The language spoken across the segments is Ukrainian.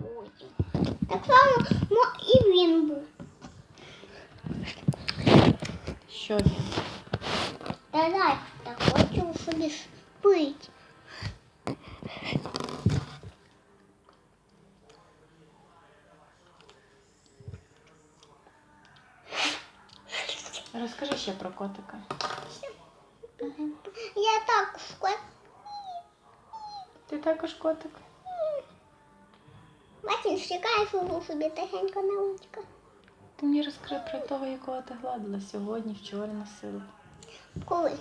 друзі. Так само мо- і він був. Що він? Та дай, та хочу собі спить. Розкажи ще про котика. Я так скоро. Ти також котик. Бачиш, чекає свого собі тихенько на лучка. Ти мені розкажи про того, якого ти гладила сьогодні, вчора носила. Коли?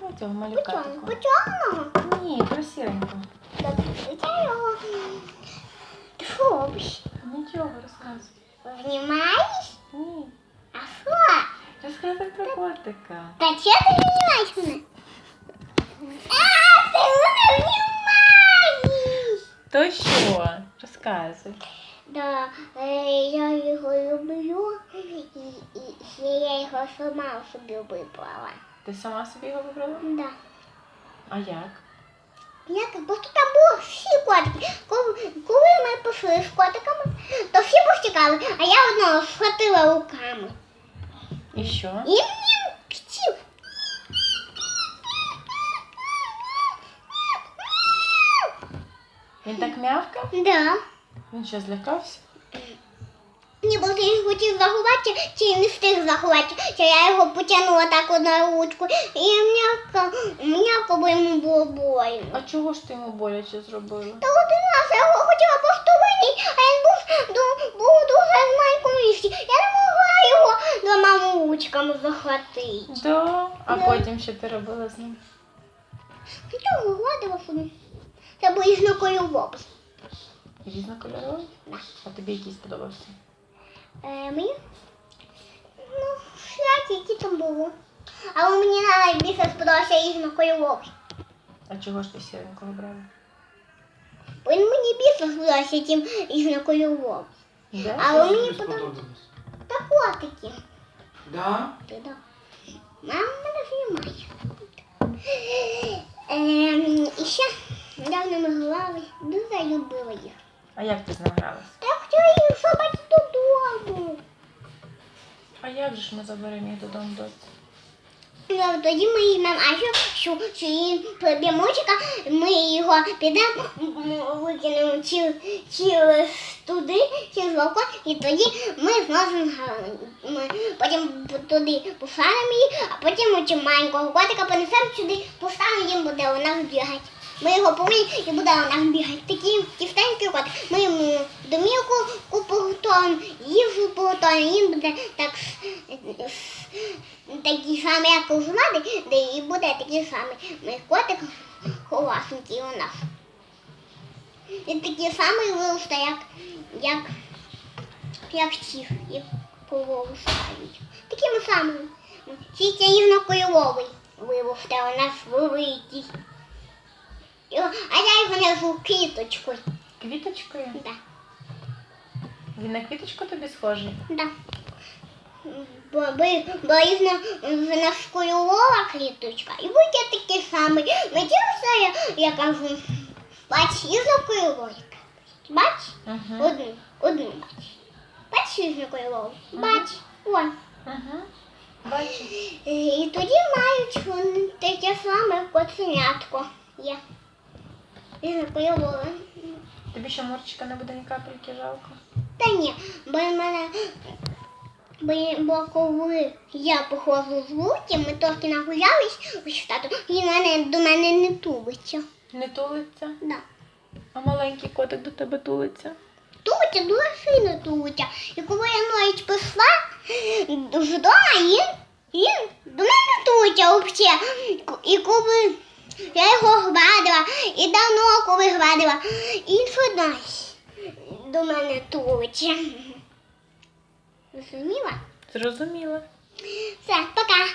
Ну, цього малюка? По чому? Ні, про сіренького. Так, я його. Ти що робиш? Нічого, розказуй. Знімаєш? Ні. А що? Розказуй про котика. Та чого ти знімаєш мене? А, ти мене знімаєш! То що? Розказуй. Да, е, я його люблю, і, ще я його сама собі вибрала. Ти сама собі його вибрала? Да. А як? Як, бо тут там було всі котики. Коли, ми пішли з котиками, то всі повтікали, а я одного схватила руками. І що? І він хотів. Він так м'явкав? Да. Він що, злякався? Ні, бо ти хотів заховати, чи не встиг заховати, чи я його потягнула так одною ручку. І м'яко, м'яко, бо йому було больно. А чого ж ти йому боляче зробила? Та один раз я його хотіла постовити, а він був, ду- був дуже в маленькому місці. Я не могла його двома ручками захватити. Да. А Да. потім що ти робила з ним? Нічого гладила собі. Це був різнокольоровий. Різнокольоровий? А тобі який сподобався? Е, мені? Ну, всякі, які там було. Але мені найбільше сподобався різнокольоровий. А чого ж ти сіренького брала? Він мені більше сподобався, чим різнокольоровий. Да? Але мені тобі подобається. сподобалось? Та котики. Да? Ти да. Мама мене знімає. Ем, і ще недавно ми грали, дуже любила їх. А як ти з ним гралась? Та я хотіла їх собати додому. А як же ж ми заберемо їх додому доці? Ну, тоді ми візьмемо Ашу, що, що її приб'ємочка, ми його підемо, м, викинемо чи, через туди, через балкон, і тоді ми зможемо грати. Ми потім туди посадимо її, а потім цього маленького котика понесемо сюди, поставимо їм буде нас бігати. Ми його помиємо і буде у нас бігати. Такий тістенький кот. Ми йому домівку поготуємо, їжу поготуємо, він буде так такий самий, як у влади, де і буде такий самий. Ми котик холасненький у нас. І такий самий виросте, як, як, як ці, як повиростають. Такими самими. Тільки різнокольоровий виросте у нас великий. І- А я його назву квіточкою. Квіточкою? Да, Він на квіточку тобі схожий? да. Бо, бо, в нас кольорова квіточка, і буде такий самий. Надіюся, я, я кажу, бач, різнокольоровий. Бач? Угу. Одну, одну бач. Бач різнокольоровий? Бач, вон. Угу. Бачу. І тоді мають таке саме коценятко. Є. Різнокольорове. Тобі що морчика не буде ні капельки жалко? Та ні, бо в мене. Бо, коли я походжу з вулиці, ми трохи нагулялись у штату, і мене до мене не тулиться. Не тулиться? Да. А маленький котик до тебе тулиться? Тулиться дуже сильно тулиться. І коли я навіть пішла з дома, він, він до мене тулиться взагалі. І коли я його гладила, і давно коли гладила, і він до мене тут. Зрозуміла? Зрозуміла. Все, пока.